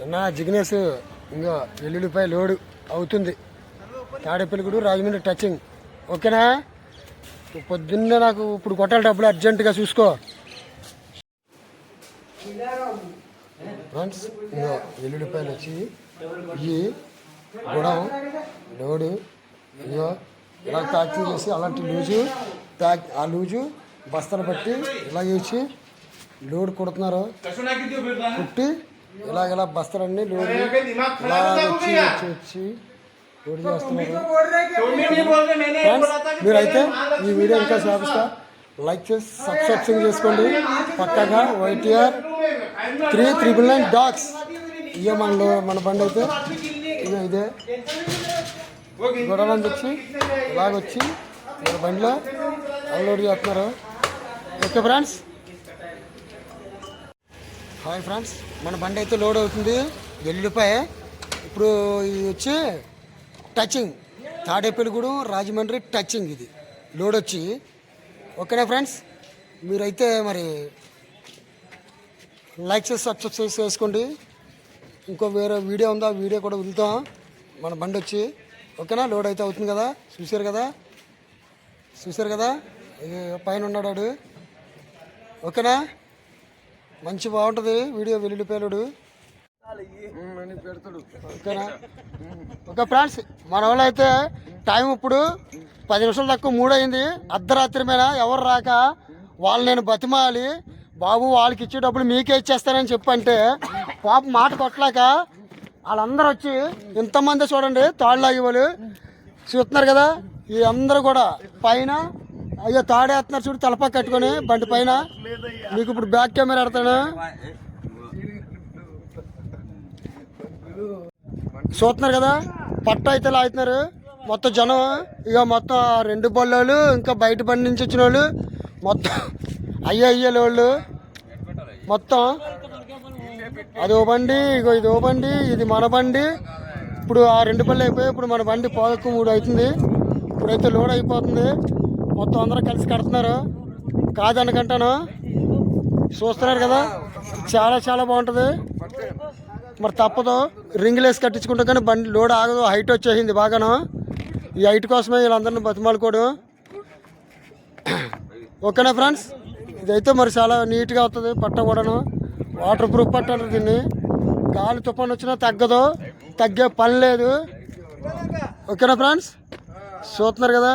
చిన్న జిగ్నెస్ ఇంకో ఎల్లుల్లిపై లోడు అవుతుంది. తాడేపల్లిగూడు రాజమండ్రి టచింగ్ ఓకేనా? పొద్దున్నే నాకు ఇప్పుడు కొట్టాలి డబ్బులు అర్జెంటుగా చూసుకో. ఫ్రెండ్స్ ఇంకో ఎల్లుల్లిపాయలు వచ్చి ఇవి గుడం లోడు ఇగో ఇలా ప్యాకింగ్ చేసి అలాంటి లూజు ప్యాక్ ఆ లూజు బస్తాలు పట్టి ఇలా చేసి లోడ్ కొడుతున్నారు. కుట్టి ఇలా ఇలా బస్తాలన్నీ లోడ్ ఇలా వచ్చి వచ్చి వచ్చి లోడ్ చేస్తున్నారు ఫ్రెండ్స్ మీరైతే ఈ వీడియో ఇంకా చేపిస్తా లైక్ చేసి సబ్స్క్రిప్షన్ చేసుకోండి పక్కగా YTR three triple nine dogs ఇక మన మన బండి అయితే ఇక ఇదే గొడవలు వచ్చి ఇలాగొచ్చి మన బండిలో అన్లోడ్ చేస్తున్నారు ఓకే ఫ్రెండ్స్ హాయ్ ఫ్రెండ్స్ మన బండి అయితే లోడ్ అవుతుంది. ఎల్లుడిపాయ ఇప్పుడు ఇది వచ్చి టచింగ్ తాడేపల్లిగూడెం రాజమండ్రి టచింగ్ ఇది. లోడ్ వచ్చి. ఓకేనా ఫ్రెండ్స్? మీరైతే మరి లైక్ చేసి సబ్స్క్రైబ్ చేసుకోండి. ఇంకో వేరే వీడియో ఉందా? వీడియో కూడా వదులుతాం. మన బండి వచ్చి. ఓకేనా? లోడ్ అయితే అవుతుంది కదా? చూశారు కదా? చూశారు కదా? పైన ఉన్నాడు వాడు. ఓకేనా? మంచి బాగుంటుంది. వీడియో వెల్లుల్లిపాయలుడు ఓకేనా? ఓకే ఫ్రెండ్స్ మన వాళ్ళు అయితే టైం ఇప్పుడు పది నిమిషాలు తక్కువ మూడు అయింది అర్ధరాత్రి మీద ఎవరు రాక వాళ్ళు నేను బతిమాలి. బాబు వాళ్ళకి ఇచ్చే డబ్బులు మీకే ఇచ్చేస్తానని చెప్పంటే పాప మాట కొట్టలేక వాళ్ళందరూ వచ్చి ఇంతమంది చూడండి తాళ్ళు లాగే వాళ్ళు. చూస్తున్నారు కదా ఈ అందరూ కూడా పైన అయ్యో తాడేస్తున్నారు చూడు తలపా కట్టుకొని బండి పైన. మీకు ఇప్పుడు బ్యాక్ కెమెరా పెడతాను. చూస్తున్నారు కదా పట్ట అయితే లాగుతున్నారు. మొత్తం జనం ఇక మొత్తం ఆ రెండు బళ్ళోళ్ళు ఇంకా బయట బండి నుంచి వచ్చిన వాళ్ళు మొత్తం అయ్యే అయ్యే వాళ్ళు. మొత్తం అది ఓ బండి ఇగో ఇది ఓ బండి ఇది మన బండి. ఇప్పుడు ఆ రెండు బళ్ళు అయిపోయి ఇప్పుడు మన బండి పోదకు మూడు అవుతుంది. ఇప్పుడైతే లోడ్ అయిపోతుంది. మొత్తం అందరూ కలిసి కడుతున్నారు. కాదనకంటాను. చూస్తున్నారు కదా? చాలా చాలా బాగుంటుంది. మరి తప్పదు. రింగులు వేసి కట్టించుకుంటే కానీ బండి లోడ్ ఆగదు. హైట్ వచ్చేసింది బాగాను. ఈ హైట్ కోసమే వీళ్ళందరినీ బతిమాలుకోవడం ఓకేనా ఫ్రెండ్స్? ఇదైతే మరి చాలా నీట్గా వస్తుంది. పట్ట కూడాను. వాటర్ ప్రూఫ్ పట్ట దీన్ని. గాలి తుఫాను వచ్చినా తగ్గదు. తగ్గే పని లేదు. ఓకేనా ఫ్రెండ్స్? చూస్తున్నారు కదా?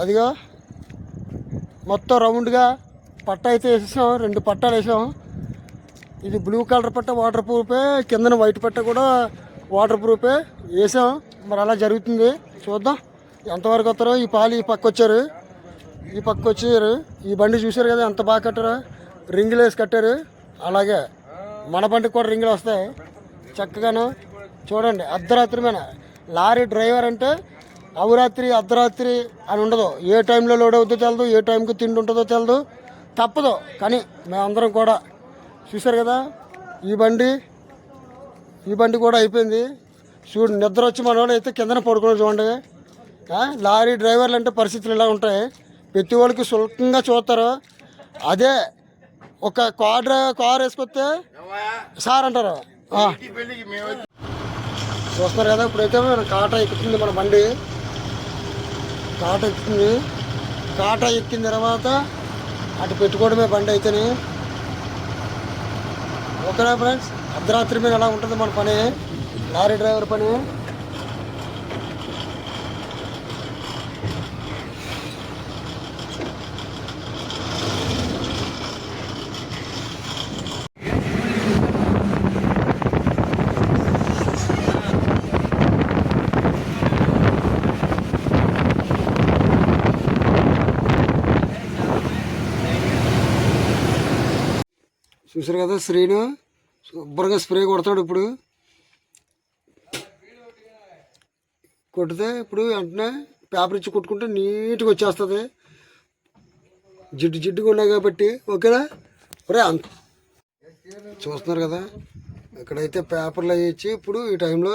అదిగో మొత్తం రౌండ్గా పట్ట అయితే వేసేసాం రెండు పట్టాలు వేసాం. ఇది బ్లూ కలర్ పట్ట వాటర్ ప్రూఫే. కిందన వైట్ పట్ట కూడా వాటర్ ప్రూఫే. వేసాం. మరి అలా జరుగుతుంది. చూద్దాం. ఎంతవరకు వస్తారో. ఈ పాలు ఈ పక్క వచ్చారు. ఈ పక్క వచ్చారు. ఈ బండి చూశారు కదా ఎంత బాగా కట్టారు. రింగులు వేసి కట్టారు. అలాగే మన బండికి కూడా రింగులు వస్తాయి. చక్కగాను. చూడండి అర్ధరాత్రి మీద లారీ డ్రైవర్ అంటే అవరాత్రి అర్ధరాత్రి అని ఉండదు. ఏ టైంలో లోడ్ అవుతుందో తెలదు ఏ టైంకి తిండి ఉంటుందో తెలదు. తప్పదు. కానీ మేమందరం కూడా చూశారు కదా ఈ బండి ఈ బండి కూడా అయిపోయింది. చూడు నిద్ర వచ్చి మనవాడు అయితే కిందన పడుకుని చూడండి. లారీ డ్రైవర్లు అంటే పరిస్థితులు ఇలా ఉంటాయి. ప్రతి వాళ్ళకి సులభంగా చూస్తారు. అదే ఒక కార్ డ్రైవర్ కార్ వేసుకొస్తే సార్ అంటారు. చూస్తున్నారు చూస్తారు కదా ఇప్పుడైతే మన కాటా ఎక్కుతుంది మన బండి. కాట ఎక్కుతుంది కాటా ఎక్కిన తర్వాత అటు పెట్టుకోవడమే బండి అయితేనే. ఓకేనా ఫ్రెండ్స్? అర్ధరాత్రి మీద ఎలా ఉంటుంది మన పని. లారీ డ్రైవర్ పని. చూసారు కదా శ్రీను? శుభ్రంగా స్ప్రే కొడతాడు ఇప్పుడు. కొడితే ఇప్పుడు వెంటనే పేపర్ ఇచ్చి కొట్టుకుంటే నీట్గా వచ్చేస్తుంది. జిడ్డు జిడ్డుగా ఉన్నాయి కాబట్టి ఓకేనా? ఒరే అంత. చూస్తున్నారు కదా ఇక్కడైతే పేపర్లు అవి ఇచ్చి ఇప్పుడు ఈ టైంలో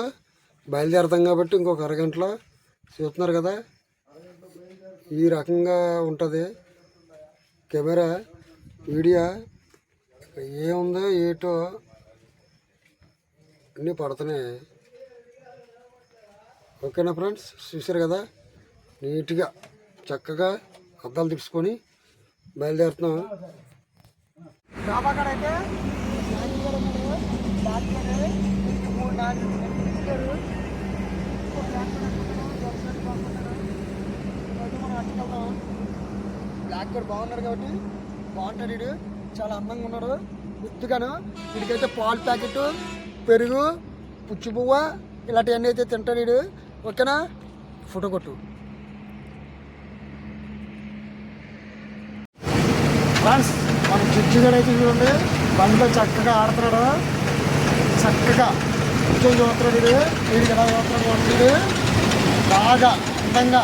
బయలుదేరతాం కాబట్టి ఇంకొక అరగంటలో చూస్తున్నారు కదా ఈ రకంగా ఉంటుంది. కెమెరా వీడియో ఏముందో ఏటో అన్నీ పడుతున్నాయి. ఓకేనా ఫ్రెండ్స్? చూసారు కదా? నీట్గా చక్కగా అద్దాలు తీసుకొని బయలుదేరుతున్నాం. అయితే బ్లాక్ కోడ్ బాగున్నారు కాబట్టి బాగుంటాడు చాలా అందంగా ఉన్నాడు. గుర్తుగాను వీడికైతే పాలు ప్యాకెట్ పెరుగు పుచ్చి పువ్వ ఇలాంటివన్నీ అయితే తింటాడు వీడు. ఓకేనా? ఫోటో కొట్టు. ఫ్రెండ్స్ మన జడ్జి గారు అయితే చూడండి. బండిలో చక్కగా ఆడుతున్నాడు. చక్కగా కూర్చొని చూస్తున్నాడు వీడు. వీడికి ఎలా చూస్తున్నాడు వీడు. బాగా అందంగా.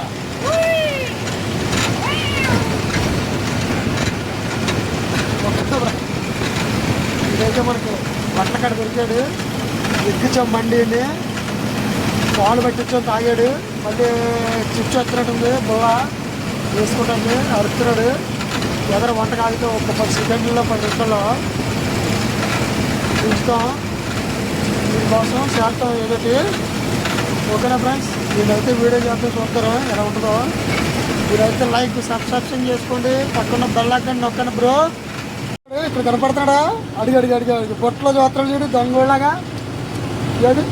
ఇదైతే మనకి బట్టల కాడ దొరికాడు. ఎక్కించాం మండిని పాలు పట్టించాం తాగాడు. మళ్ళీ చిప్స్ ఎత్తున్నట్టుంది బుల్ల వేసుకుంటుంది అరుతున్నాడు ఎదర వంట కాగితే ఒక పది సెకండ్లో పది నిమిషాల్లో ఉంచుతాం. దీనికోసం చేస్తాం ఏదైతే ఓకేనా ఫ్రెండ్స్ వీళ్ళైతే వీడియో చేస్తే చూస్తారు? ఎలా ఉంటుందో? మీరైతే లైక్ సబ్స్క్రిప్షన్ చేసుకోండి పక్కన బెల్ ఐకాన్ నొక్కండి బ్రో ఇక్కడ కనపడుతున్నాడా అడిగి అడిగి అడిగి అడిగి. బొట్లో చూస్తాడు చూడు దొంగలాగా చూడు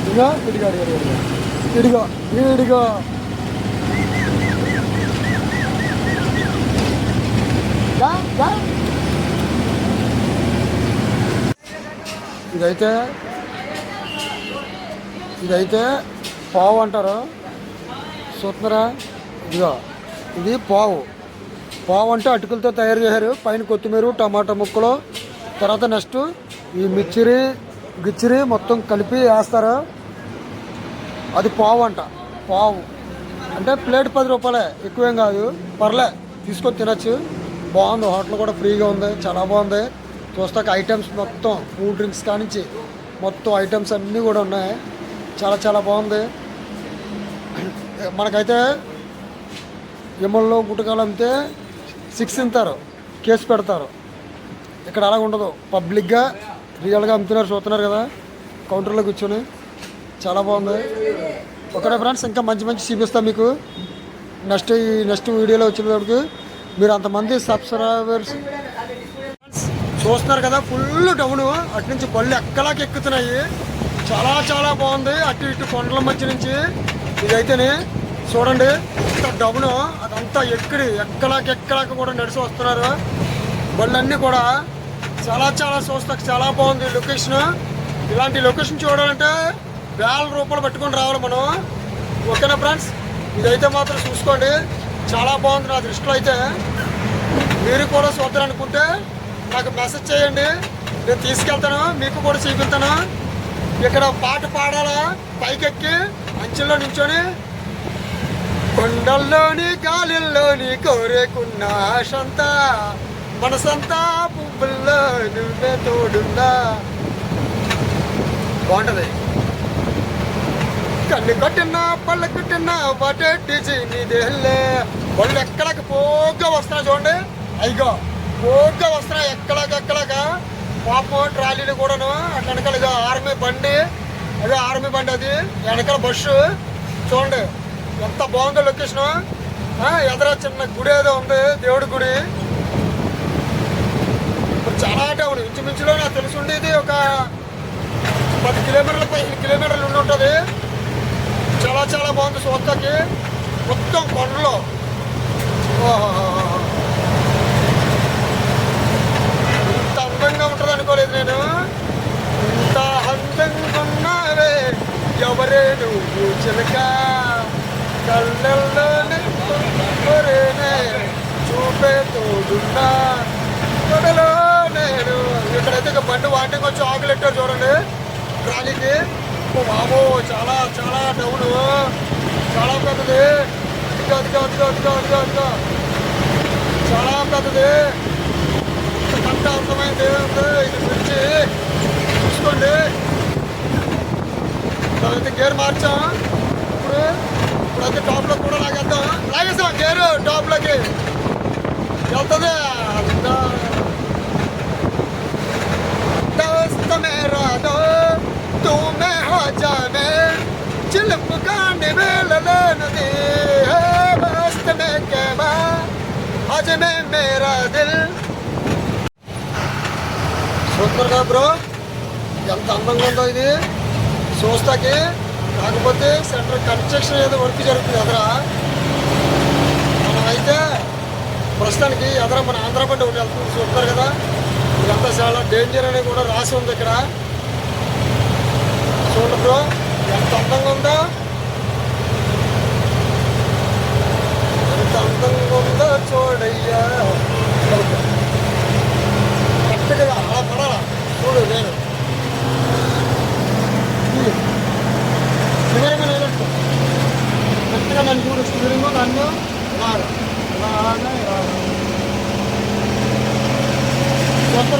ఇదిగో ఇడిగో అడిగి ఇడిగో ఇడిగో ఇదైతే ఇదైతే పావు అంటారు. చూస్తున్నారా ఇదిగో ఇది పావు. పావు అంటే అటుకులతో తయారు చేశారు. పైన కొత్తిమీర టమాటా ముక్కలు. తర్వాత నెక్స్ట్ ఈ మిర్చిరి గిచ్చిరి మొత్తం కలిపి వేస్తారు. అది పావు అంట. పావు. అంటే ప్లేట్ పది రూపాయలే. ఎక్కువేం కాదు. పర్లే తీసుకొని తినచ్చు. బాగుంది. హోటల్ కూడా ఫ్రీగా ఉంది. చాలా బాగుంది. చూస్తాక ఐటమ్స్ మొత్తం కూల్ డ్రింక్స్ కానించి మొత్తం ఐటమ్స్ అన్నీ కూడా ఉన్నాయి. చాలా చాలా బాగుంది. మనకైతే ఎమ్మెల్లో గుట్టకాలు అమ్మితే సిక్స్ ఇంతారు కేసు పెడతారు. ఇక్కడ అలా ఉండదు. పబ్లిక్గా రియల్గా అమ్ముతున్నారు చూస్తున్నారు కదా. కౌంటర్లో కూర్చొని చాలా బాగుంది. ఒకటే ఫ్రెండ్స్ ఇంకా మంచి మంచి చూపిస్తాం మీకు. నెక్స్ట్ ఈ నెక్స్ట్ వీడియోలో వచ్చినప్పటికి మీరు అంతమంది సబ్స్క్రైబర్స్ చూస్తున్నారు కదా ఫుల్ డౌను. అటు నుంచి బళ్ళు ఎక్కలాకి ఎక్కుతున్నాయి. చాలా చాలా బాగుంది. అటు ఇటు కొండల మధ్య నుంచి ఇదైతేనే చూడండి ఇంత డబ్బును అదంతా ఎక్కడి ఎక్కడాకెక్కడాక కూడా నడిచి వస్తున్నారు. బళ్ళన్నీ కూడా చాలా చాలా చూస్తాక చాలా బాగుంది లొకేషన్ ఇలాంటి లొకేషన్ చూడాలంటే వేల రూపాయలు పట్టుకొని రావాలి మనం. ఓకేనా ఫ్రెండ్స్ ఇదైతే మాత్రం చూసుకోండి. చాలా బాగుంది నా దృష్టిలో అయితే. మీరు కూడా చూద్దారనుకుంటే నాకు మెసేజ్ చేయండి. నేను తీసుకెళ్తాను మీకు కూడా చూపిస్తాను. ఇక్కడ పాట పాడాలా? పైకెక్కి. అంచెల్లో నించొని కొండల్లోని గాలిల్లోని కోరేకున్న ఆశంతా మనసంతా పువ్వుల్లో నువ్వే తోడుందా? బాగుంటది. కళ్ళు కట్టినా పళ్ళు కొట్టిన వాటేటి నీదేళ్ళే వాళ్ళు ఎక్కడకి పోగ్గా వస్తున్నా చూడండి. అయ్యో పోగ్గా వస్తున్నా ఎక్కడకెక్కడ పాపం ట్రాలీలు కూడాను అట్లా వెనకాల ఆర్మీ బండి అదే ఆర్మీ బండి అది. వెనకాల బస్సు. చూడండి ఎంత బాగుందో లొకేషన్. ఎదర చిన్న గుడి ఏదో ఉంది దేవుడి గుడి. ఇప్పుడు చాలా టౌన్ ఇంచుమించులో నాకు తెలిసి ఉండేది ఒక పది కిలోమీటర్ల పదిహేను కిలోమీటర్లు ఉండి ఉంటుంది. చాలా చాలా బాగుంది చూస్తాకి మొత్తం కొండలో. ఇంత అందంగా ఉంటుంది అనుకోలేదు నేను ఇంత అందంగా ఉన్నావే ఎవరే నువ్వు చిలక కళ్ళల్లోనే కొరేనే చూపే తోడున్నా. తొడలో నేను. ఇక్కడైతే ఇక బండి వాటికి వచ్చి ఆకులు ఎట్టారు చూడండి. ట్రాలీకి ఓ బాబో చాలా చాలా డౌన్. చాలా పెద్దది. అదిగా అదిగా అదిగా అదిగా అదిగా అదిగా. చాలా పెద్దది. అంత అర్థమైంది ఇది గురించి చూసుకోండి. అయితే గేర్ మార్చాం ఇప్పుడు ఇప్పుడైతే టాప్లో కూడా లాగేద్దాం లాగేసాం గేరు టాప్లోకి వెళ్తుంది అంతా दोस्त मेरा दो तू मैं हो जाने चिलपकाने में ललन दे है मस्त में के आज में मेरा दिल సూపర్గా బ్రో ఎంత అందంగా ఉందో ఇది చూస్తాకే కాకపోతే సెంటర్ కన్స్ట్రక్షన్ ఏదో వర్క్ జరుగుతుంది ఎదరా. మనమైతే ప్రస్తుతానికి ఎదర మన ఆంధ్ర ఒకటి వెళ్తుంది. చూస్తారు కదా ఇదంతా చాలా డేంజర్ అనేది కూడా రాసి ఉంది ఇక్కడ. చూడండి బ్రో ఎంత అందంగా ఉందో. ఎంత అందంగా ఉందో చూడయ్యా. కరెక్ట్గా అలా పడాలా? చూడు నేను. స్టీరింగ్ నిలబెట్టుకో కరెక్ట్గా నన్ను చూడు స్టీరింగ్ నన్ను ఇలాగా ఇలాగా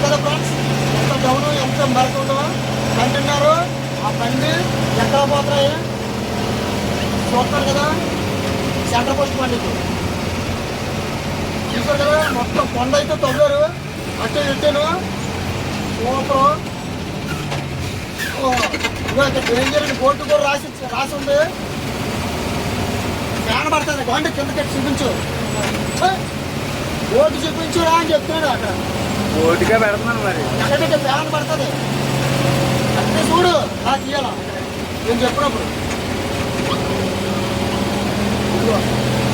కదా ఫ్రెండ్స్ ఎంత డౌన్ ఎంత మరక ఉండవా కంటున్నారు ఆ బండి ఎక్కడ పోతున్నాయి చూస్తారు కదా సెంటర్ పోస్ట్ బండి చూసారు కదా మొత్తం కొండ అయితే తవ్వారు అటు ఇటును సూపర్ డేంజర్ బోర్డు కూడా రాసి రాసి ఉంది. ఫ్యాన్ పడుతుంది. బండి కిందకి చూపించు! బోర్డు చూపించు రా అని చెప్తున్నాడు అక్కడ. ఓటుగా పెడుతున్నాను మరి. ఎక్కడంటే ఫ్యాన్ పడుతుంది. అంటే చూడు. నా తీయాలా. నేను చెప్పినప్పుడు.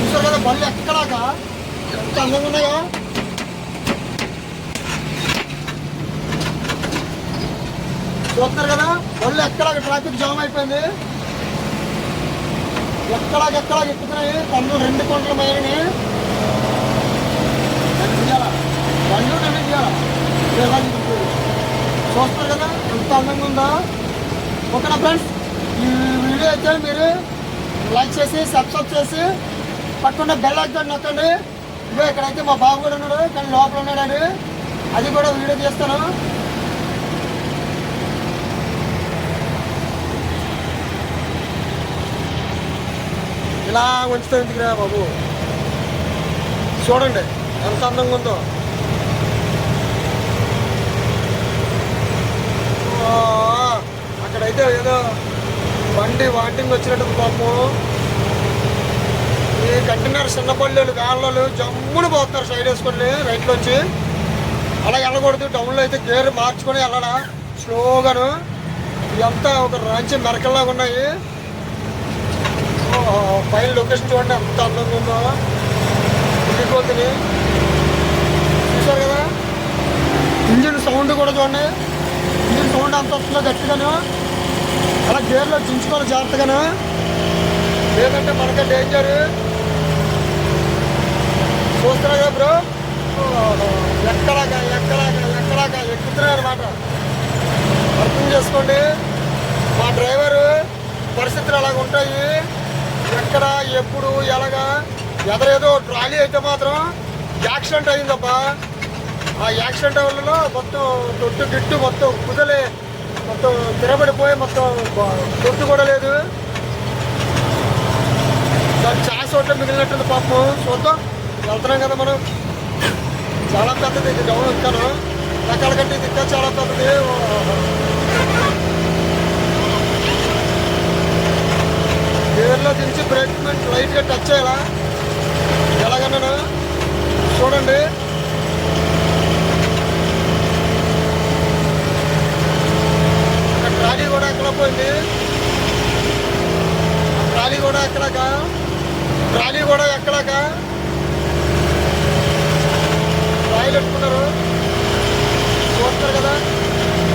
చూసారు కదా బళ్ళు ఎక్కడాక? ఎంత అందంగా ఉన్నాయో. చూస్తున్నారు కదా మళ్ళీ ఎక్కడ ట్రాఫిక్ జామ్ అయిపోయింది. ఎక్కడాక ఎక్కుతున్నాయి? పండ్లు రెండు కొండల మైనని బండ్లు నన్ను చూస్తారు కదా ఎంత అందంగా ఉందా. ఓకేనా ఫ్రెండ్స్? ఈ వీడియో అయితే మీరు లైక్ చేసి సబ్స్క్రైబ్ చేసి పక్కన బెల్ ఐకాన్ నొక్కండి. ఇవే ఇక్కడైతే మా బాబు కూడా ఉన్నాడు కానీ లోపల ఉన్నాడు అది కూడా వీడియో చేస్తాను ఇలా ఉంచుతా ఎందుకురా బాబు? చూడండి ఎంత అందంగా ఉందో. అక్కడైతే ఏదో బండి వాటింగ్ వచ్చినట్టు పాపం ఈ కంటైనర్ చిన్న పల్లెలు జమ్ములు జమ్మును పోతున్నారు సైడ్ వేసుకొని రైట్లోంచి అలా వెళ్ళకూడదు టౌన్లో అయితే గేర్ మార్చుకొని వెళ్ళడా స్లోగాను ఇదంతా ఒక రంచి మెరకల్లాగా ఉన్నాయి. పైన లొకేషన్ చూడండి ఎంత అందంగా ఉందో? వెళ్ళిపోతుంది చూసారు కదా? ఇంజిన్ సౌండ్ కూడా చూడండి. ఇంజిన్ సౌండ్ అంత వస్తుందో గట్టిగాను? అలా గేర్లో దించుకోవాలి జాగ్రత్తగాను. లేదంటే మనకే డేంజర్ చూస్తున్నా కదా బ్రో ఎక్కడాక ఎక్కడాక ఎక్కడాక ఎక్కుతున్నాయి అనమాట అర్థం చేసుకోండి. మా డ్రైవరు పరిస్థితులు అలాగ ఉంటాయి ఎక్కడ ఎప్పుడు ఎలాగా? ఎదరేదో ట్రాలీ అయితే మాత్రం యాక్సిడెంట్ అయిందబ్బా. ఆ యాక్సిడెంట్ వల్ల మొత్తం తొట్టు గిట్టు మొత్తం కుదలే మొత్తం తిరబడిపోయి మొత్తం తొట్టు కూడా లేదు. దాని చాస్ ఒకటి మిగిలినట్టుంది పాపం. చూద్దాం. వెళ్తున్నాం కదా మనం. చాలా పెద్దది ఇది. గమనిస్తాను రకాల కంటే ఇది ఇంకా చాలా పెద్దది. గేర్లో దించి బ్రేక్ లైట్గా టచ్ చేయాలా ఎలాగన్నా చూడండి. ట్రాలీ కూడా ఎక్కడ పోయింది. ట్రాలీ కూడా ఎక్కడాక? ట్రాలీ కూడా ఎక్కడాక? రాయిలు పెట్టుకున్నారు. చూస్తారు కదా?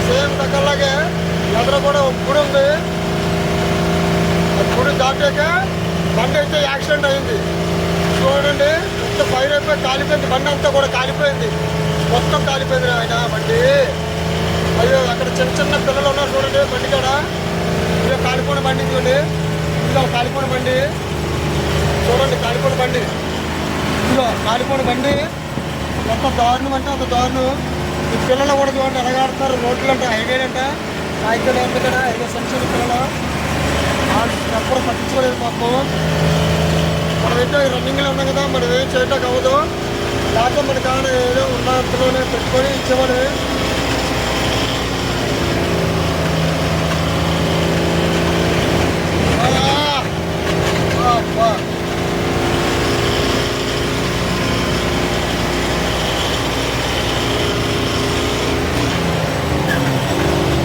సేమ్ దగ్గరలాగే ఎదురు కూడా గుడి ఉంది. గుడి దాటాక బండి అయితే యాక్సిడెంట్ అయింది. చూడండి మొత్తం ఫైర్ అయిపోయి కాలిపోయింది. బండి అంతా కూడా కాలిపోయింది. మొత్తం కాలిపోయింది ఆయన బండి. అయ్యో అక్కడ చిన్న చిన్న పిల్లలు ఉన్నారు చూడండి బండి కాడ. ఇలా కాలిపోయిన బండి చూడండి. ఇలా కాలిపోయిన బండి. చూడండి కాలిపోయిన బండి. ఇలా కాలిపోయిన బండి. ఎంత దారుణం అంటే అంత దారుణం. ఈ పిల్లలు కూడా చూడండి ఎలాగాడుతున్నారు రోడ్లు అంటే హైవే అంట. సాయంత్రం ఏంటి కదా ఐదో సంక్షేమ పిల్లలు. ఎప్పుడు పట్టించుకోలేదు పాపం. మనమైతే రన్నింగ్లో ఉన్నాం కదా మనం ఏం చేయటం అవ్వదు లేకపోతే మన కాడ ఏదో ఉన్నంతలోనే పెట్టుకొని ఇచ్చేవాడు అబ్బా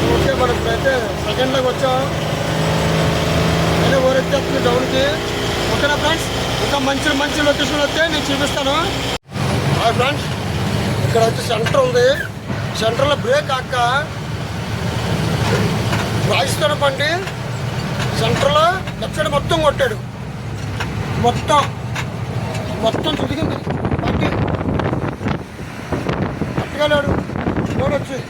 ఓకే మనం ఇప్పుడైతే సెకండ్లోకి వచ్చాం అదే ఊరెత్తేస్తుంది డౌన్కి ఓకేనా ఫ్రెండ్స్ ఇంకా మంచి మంచి లొకేషన్ వస్తే నేను చూపిస్తాను. ఫ్రెండ్స్ ఇక్కడ వచ్చి సెంటర్ ఉంది. సెంటర్లో బ్రేక్ అక్క రాజస్థాన్ పండి సెంటర్లో లెఫ్ట్ సైడ్ మొత్తం కొట్టాడు. మొత్తం. మొత్తం చుదిగింది బండి. పట్టుకెళ్ళాడు వచ్చి.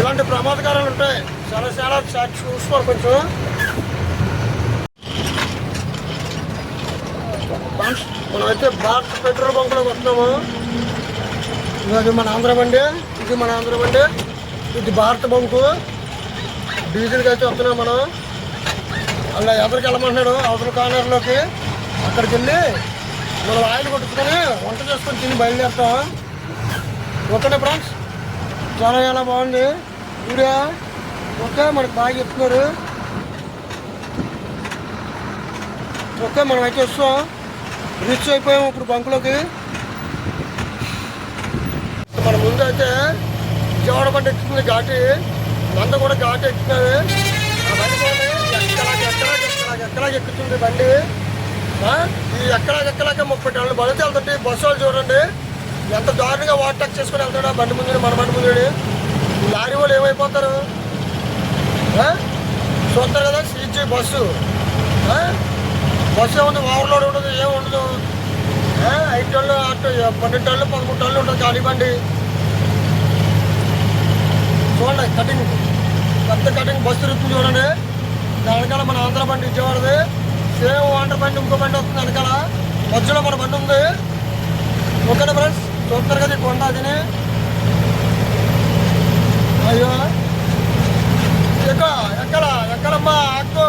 ఇలాంటి ప్రమాదకరాలు ఉంటాయి. చాలా చాలా చా- చూసుకోవాలి కొంచెం ఫ్రెండ్స్, మనమైతే భారత్ పెట్రోల్ బంక్లోకి వస్తున్నాము ఇది మన ఆంధ్ర బండి ఇది మన ఆంధ్ర బండి ఇది భారత బంకు. డీజిల్కి అయితే వస్తున్నాం మనం. అలా ఎదరికి వెళ్ళమంటున్నాడు అవతల కార్నర్లోకి. అక్కడికి వెళ్ళి మనం ఆయిల్ కొట్టుకుని వంట చేసుకొని తిని బయలుదేరుతాం. ఓకేనా ఫ్రెండ్స్ చాలా చాలా బాగుంది. వీడియో ఓకే మనకు బాగా చెప్తున్నారు. ఓకే మనం అయితే వస్తాం. రిచ్ అయిపోయాము ఇప్పుడు బంకులోకి. మన ముందు అయితే విజయవాడ బండి ఎక్కుతుంది ఘాటి. నంద కూడా ఘాటి ఎక్కుతున్నది ఆ బండి చూడండి ఎక్కుతుంది బండి. ఈ ఎక్కలాగ ఎక్కలాగ ముప్పై టన్నులు బలి వెళ్తుంటే బస్సు వాళ్ళు చూడండి. ఎంత దారుణంగా వాటర్ టాక్ చేసుకుని వెళ్తాడు ఆ బండి ముందు మన బండి ముందు లారీ వాళ్ళు ఏమైపోతారు? చూస్తారు కదా సీజీ బస్సు. బస్సు ఏముంది ఓవర్లోడ్ ఉండదు ఏముండదు ఉండదు. ఐదు టన్నులు అటు పన్నెండు టన్నులు పదమూడు టన్నులు ఉంటుంది కానివ్వండి బండి. చూడండి కటింగ్ పెద్ద కటింగ్ బస్సు తిరుగుతుంది చూడండి. దానికాల వెనకాల మన ఆంధ్ర బండి ఇచ్చేవాడిది సేమ్ వాటర్ బండి ఇంకో బండి వస్తుంది వెనకాల. మధ్యలో మన బండి ఉంది. ఓకేనా ఫ్రెండ్స్ చూస్తారు కదా కొండ అదిని. అయ్యో. ఎక్కడ? ఎక్కడ? ఎక్కడమ్మా? ఆకు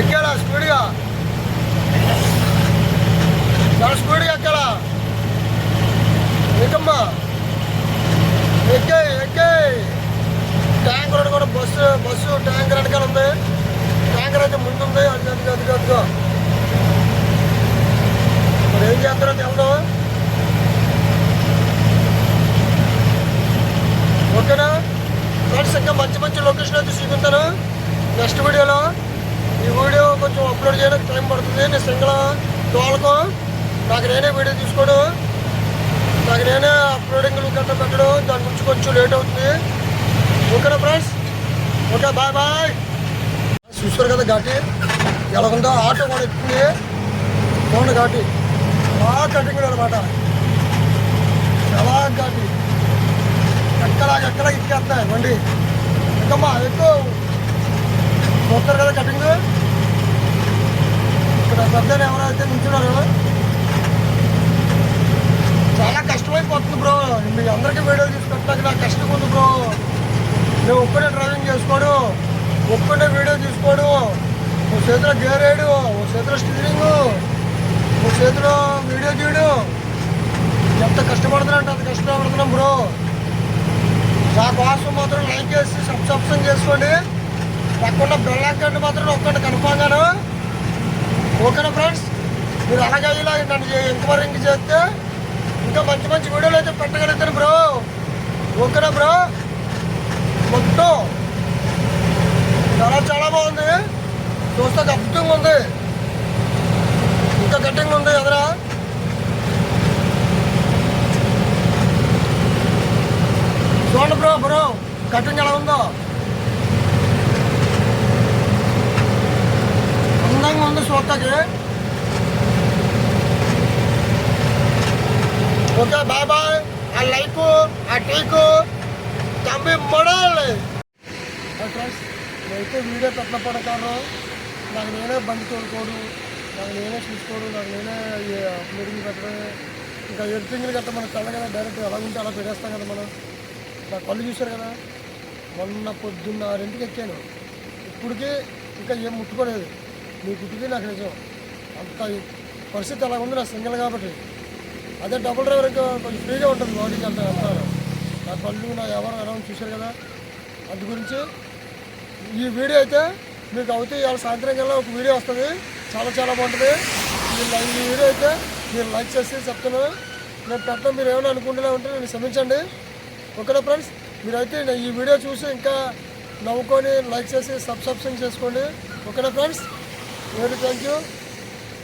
ఎక్కాడా? స్పీడ్గా. చాలా స్పీడ్గా ఎక్కాడా? ఎక్కమ్మా ఎక్కే ఎక్కే ట్యాంకర్ ఒకటి కూడా బస్సు బస్సు ట్యాంకర్ వెనకాల ఉంది. ట్యాంకర్ అయితే ముందు ఉంది అది అది అది అదిగో ఏం చేస్తారో తెలదు ఓకేనా ఫ్రెండ్స్ ఇంకా మంచి మంచి లొకేషన్ అయితే చూపిస్తాను నెక్స్ట్ వీడియోలో ఈ వీడియో కొంచెం అప్లోడ్ చేయడానికి టైం పడుతుంది. నేను సింగిల్ తోలకు నాకు నేనే వీడియో తీసుకోడు. నాకు నేనే అప్లోడింగ్లు గట్ట పెట్టడం. దాని గురించి కొంచెం లేట్ అవుతుంది. ఓకేనా ఫ్రెండ్స్? Okay bye bye. చూస్తారు కదా ఘాటి? ఎలా ఉందో ఆటో కూడా ఎక్కుతుంది చూడండి ఘాటి. బాగా కటింగ్ అనమాట చాలా ఘాటి. ఎక్కడ ఎక్కడ ఇచ్చేస్తున్నాయి బండి. ఎక్కమ్మా ఎక్కువ చూస్తారు కదా కటింగ్? ఇక్కడ పెద్దలు ఎవరైతే నిల్చున్నారు చాలా కష్టమైపోతుంది బ్రో. మీ అందరికీ వీడియో తీసుకొస్తాక నాకు కష్టం ఉంది బ్రో. నేను ఒక్కడే డ్రైవింగ్ చేసుకోడు. ఒక్కడే వీడియో తీసుకోడు. ఓ చేతిలో గేర్ వేయడు. ఓ చేతిలో స్టీరింగ్. ఓ చేతిలో వీడియో తీయడు. ఎంత కష్టపడుతున్నా అంటే అంత కష్టపడుతున్నాం బ్రో. నా కోసం మాత్రం లైక్ చేసి సబ్స్క్రిప్షన్ చేసుకోండి. పక్కన బెల్ ఐకాన్ మాత్రం ఒక్కటి కన్ఫామ్గాను ఓకేనా ఫ్రెండ్స్? మీరు అలాగే ఇలా నన్ను ఎంక్వైరింగ్ చేస్తే ఇంకా మంచి మంచి వీడియోలు అయితే పెట్టగలుగుతాను బ్రో. ఓకేనా బ్రో? మొత్తం. చాలా చాలా బాగుంది. చూస్తే అద్భుతంగా ఉంది. ఇంకా కటింగ్ ఉంది ఎదరా. చూడండి బ్రో బ్రో. కటింగ్ ఎలా ఉందో. అందంగా ఓకే బాయ్ బాయ్ ఆ లైక్ ఆ టీకు తమ్మి మొడాలి ఫ్రెండ్స్ నేనైతే వీడియో పెట్టిన పడతాను నాకు నేనే బండి తోలుకోడు నాకు నేనే చూసుకోడు నాకు నేనే అప్లోడింగ్ పెట్టడమే ఇంకా ఎడిటింగ్లు గట్రా మనకు తెల్ల కదా డైరెక్ట్ ఎలా ఉంటే అలా పెట్టేస్తాం కదా మనం నా కళ్ళు చూశారు కదా మొన్న పొద్దున్న ఆరింటికి ఎక్కాను ఇప్పటికీ ఇంకా ఏం ముట్టుకోలేదు మీ గుడ్డికి నాకు నిజం. అంత పరిస్థితి అలా ఉంది నా సింగిల్ కాబట్టి. అదే డబుల్ డ్రైవర్ కొంచెం ఫ్రీగా ఉంటుంది బాడీకి అంత వెళ్తాను నా పళ్ళు నా ఎవరు ఎలా చూశారు కదా. అందు గురించి ఈ వీడియో అయితే మీకు అవుతే ఇవాళ సాయంత్రం కల్లా ఒక వీడియో వస్తుంది. చాలా చాలా బాగుంటుంది. మీరు ఈ వీడియో అయితే మీరు లైక్ చేసి చెప్తున్నాను నేను పెట్టడం మీరు ఏమైనా అనుకుంటూనే ఉంటే నేను క్షమించండి. ఓకేనా ఫ్రెండ్స్? మీరైతే నా ఈ వీడియో చూసి ఇంకా నవ్వుకొని లైక్ చేసి సబ్స్క్రిప్షన్ చేసుకోండి. ఓకేనా ఫ్రెండ్స్? వెరీ థ్యాంక్ యూ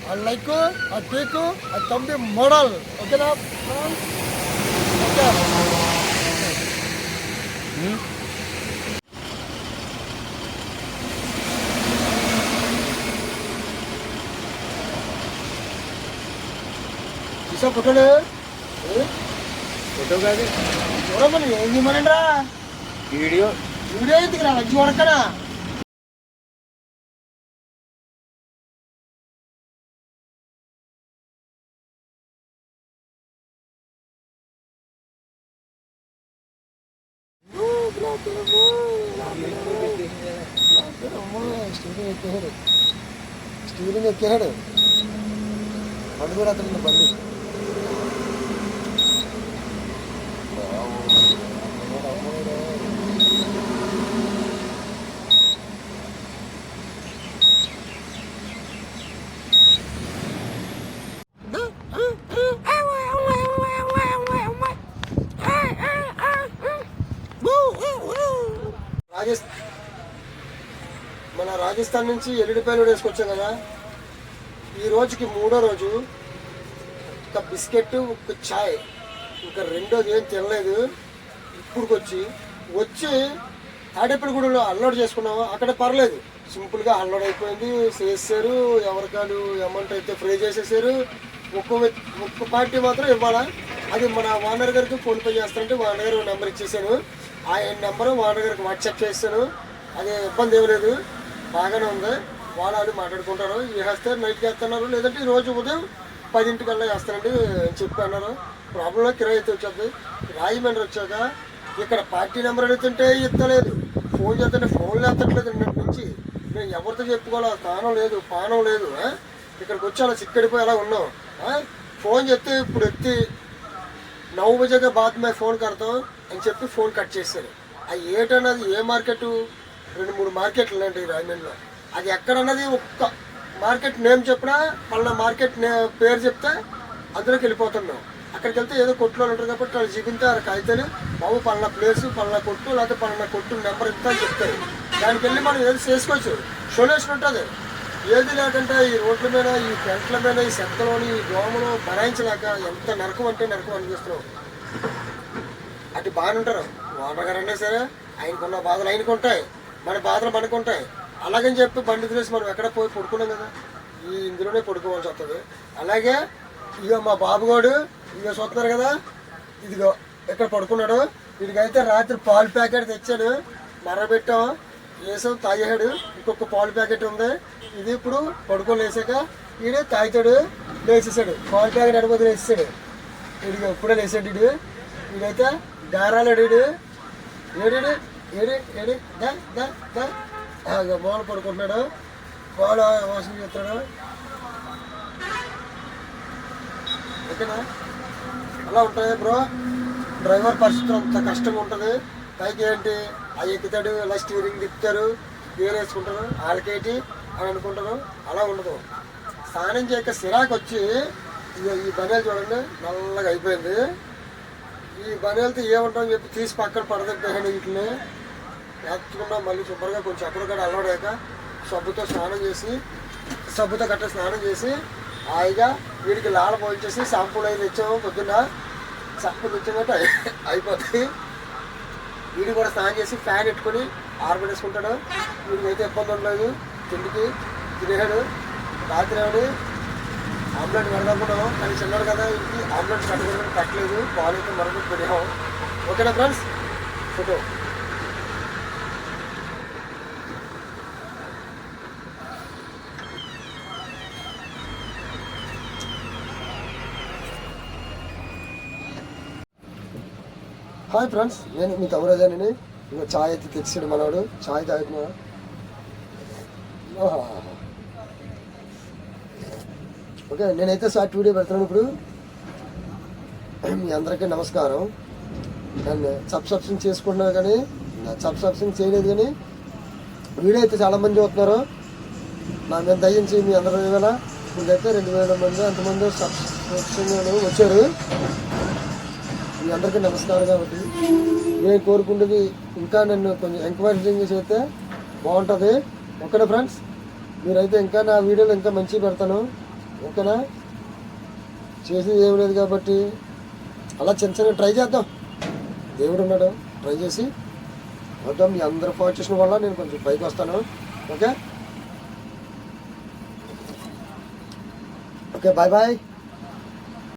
ఆ లైక్ ఆ కేక్ ఆ తంబి మోడల్ ఓకేనా ఓకే. చూసా ఫోటోలు ఫోటో కాదు. చూడమని ఏం చేయమనండి రా వీడియో. వీడియో ఎందుకు రా స్టీరింగ్ స్టీరింగ్ ఎక్కాడు బండి కూడా అతను బండి. మన రాజస్థాన్ నుంచి ఎల్లుడిపాయలు వేసుకొచ్చాం కదా. ఈ రోజుకి మూడో రోజు ఒక బిస్కెట్ ఒక చాయ్ ఇంకా రెండోది ఏం తినలేదు. ఇప్పుడుకొచ్చి వచ్చి తాడేపల్లిగూడలో అన్లోడ్ చేసుకున్నాము. అక్కడ పర్లేదు. సింపుల్గా అన్లోడ్ అయిపోయింది. చేసారు ఎవరికాలు అమౌంట్ అయితే ఫ్రీ చేసేసారు. ఒక్కో వ్యక్తి ఒక్క పార్టీ మాత్రం ఇవ్వాలా? అది మన ఓనర్ గారికి ఫోన్పే చేస్తానంటే ఓనర్ గారు నెంబర్ ఇచ్చేసాను ఆయన నెంబరు ఓనర్ గారికి వాట్సాప్ చేస్తాను. అది ఇబ్బంది ఏం లేదు. బాగానే ఉంది. వాళ్ళు మాట్లాడుకుంటారు. వేస్తారు నైట్కి వేస్తున్నారు లేదంటే ఈ రోజు ఉదయం పదింటికల్లా వేస్తారండి అని చెప్పి అన్నారు. ప్రాబ్లంలో కిరాయి అయితే వచ్చేది. రాజమండ్రి వచ్చాక ఇక్కడ పార్టీ నెంబర్ అడుగుతుంటే ఇస్తలేదు ఫోన్ చేస్తుంటే ఫోన్లు ఎత్తట్లేదు నిన్నటి నుంచి. నేను ఎవరితో చెప్పుకోవాలి స్థానం లేదు పానం లేదు ఇక్కడికి వచ్చి అలా చిక్కడిపోయి అలా ఉన్నాం ఫోన్ చేస్తే ఇప్పుడు ఎత్తి నవ్వు బజేగా బాత్ మే ఫోన్ కడతాం అని చెప్పి ఫోన్ కట్ చేశారు. అది ఏటన్నది ఏ మార్కెట్? రెండు మూడు మార్కెట్లు ఉన్నాయండి రాజమండ్రిలో అది ఎక్కడన్నది ఒక్క మార్కెట్ నేమ్ చెప్పినా పలానా మార్కెట్ నే పేరు చెప్తే అందులోకి వెళ్ళిపోతున్నాం అక్కడికి వెళ్తే ఏదో కొట్టులో ఉంటారు కాబట్టి వాళ్ళు చూపింతే ఆ కాగితాలు బాబు పలానా ప్లేస్ పలానా కొట్టు లేకపోతే పలానా కొట్టు నెంబర్ ఇంత అని చెప్తారు. దానికి వెళ్ళి మనం ఏది చేసుకోవచ్చు. సొల్యూషన్ ఉంటుంది. ఏది లేకంటే ఈ రోడ్ల మీద ఈ పెంట్ల మీద ఈ చెత్తలోని ఈ దోమలు భరాయించలేక ఎంత నరకం అంటే నరకం అనిపిస్తున్నాం అటు బాగానే ఉంటారు. ఓనర్ గారు అన్నా సరే ఆయనకున్న బాధలు ఆయనకు ఉంటాయి. మన బాధలు మనకు ఉంటాయి. అలాగని చెప్పి బండి తీసి మనం ఎక్కడ పోయి పడుకున్నాం కదా? ఈ ఇందులోనే పడుకోవాల్సి వస్తుంది. అలాగే ఇక మా బాబుగాడు ఇక చూస్తున్నారు కదా? ఇదిగో ఎక్కడ పడుకున్నాడు? వీడికైతే రాత్రి పాలు ప్యాకెట్ తెచ్చాడు. మరబెట్టాం. వేసాం తాగేసాడు ఇంకొక పాలు ప్యాకెట్ ఉంది. ఇది ఇప్పుడు పడుకొని లేసాక వీడు తాగుతాడు లేచేసాడు. పాలు ప్యాకెట్ అడిపోతే లేచేసాడు. వీడికి ఎప్పుడే లేచాడు వీడు వీడైతే గారాలు అడిగాడు ఏడాడు? ఏడి ఏడు దా దా దా. మూల పడుకుంటున్నాడు. బాల్ వాసన చేస్తాడు ఓకేనా? అలా ఉంటుంది బ్రో. డ్రైవర్ పరిస్థితులు అంత కష్టంగా ఉంటుంది. పైకి ఏంటి? అవి ఎక్కుతాడు ఇలా స్టీరింగ్ తిప్పుతారు గేర్ వేసుకుంటారు ఆడకేటి అని అనుకుంటారు అలా ఉండదు. స్నానం చేయక సిరాకు వచ్చి ఈ బనేలు చూడండి నల్లగా అయిపోయింది. ఈ బనేలతో ఏముంటామని చెప్పి తీసి పక్కన పడదెట్టాను వీటిని. ఎత్తుకున్నా మళ్ళీ శుభ్రంగా కొంచెం అక్కడికక్కడ అలవాడాక సబ్బుతో స్నానం చేసి సబ్బుతో గట్ట స్నానం చేసి హాయిగా వీడికి లాల పోయించేసి షాంపూలు అయితే తెచ్చాము పొద్దున్న. షాంపూలు తెచ్చామంటే అయి- అయిపోతుంది వీడు కూడా స్నానం చేసి ఫ్యాన్ పెట్టుకొని ఆరబడేసుకుంటాడు వీడికి అయితే ఇబ్బంది ఉండదు. తిండికి తినేడు. రాత్రి ఆవిడ ఆమ్లెట్ పెడదామన్నాం కానీ చిన్నాడు కదా ఇంటికి ఆమ్లెట్ కట్టుకోవడం కట్టలేదు. పాలు అయితే మరొకటి పెట్టాం ఓకేనా ఫ్రెండ్స్? ఫోటో. హాయ్ ఫ్రెండ్స్ నేను మీ తమరాజాని ఇంకా చాయ్ అయితే తెచ్చాడు మనవాడు చాయ్ తాగుతున్నా. ఓకే నేనైతే షార్ట్ వీడియో పెడతాను ఇప్పుడు. మీ అందరికీ నమస్కారం. నన్ను సబ్స్క్రిప్షన్ చేసుకుంటున్నా కానీ నా సబ్స్క్రిప్షన్ చేయలేదు కానీ వీడియో అయితే చాలామంది చూస్తున్నారు. నా మీద దయించి మీ అందరూ వేల ఇప్పుడైతే రెండు వేల మంది అంతమంది సబ్స్క్రిప్షన్ వచ్చారు. మీ అందరికీ నమస్కారం కాబట్టి నేను కోరుకుంటుంది ఇంకా నన్ను కొంచెం ఎంకరేజింగ్ చేస్తే బాగుంటుంది. ఓకేనా ఫ్రెండ్స్ మీరైతే ఇంకా నా వీడియోలు ఇంకా మంచిగా పెడతాను. ఓకేనా? చేసేది ఏం లేదు కాబట్టి అలా చిన్న చిన్న ట్రై చేద్దాం. దేవుడు ఉన్నాడు. ట్రై చేసి వద్దాం. మీ అందరు ఫోన్ వల్ల నేను కొంచెం పైకి వస్తాను. ఓకే? Okay bye bye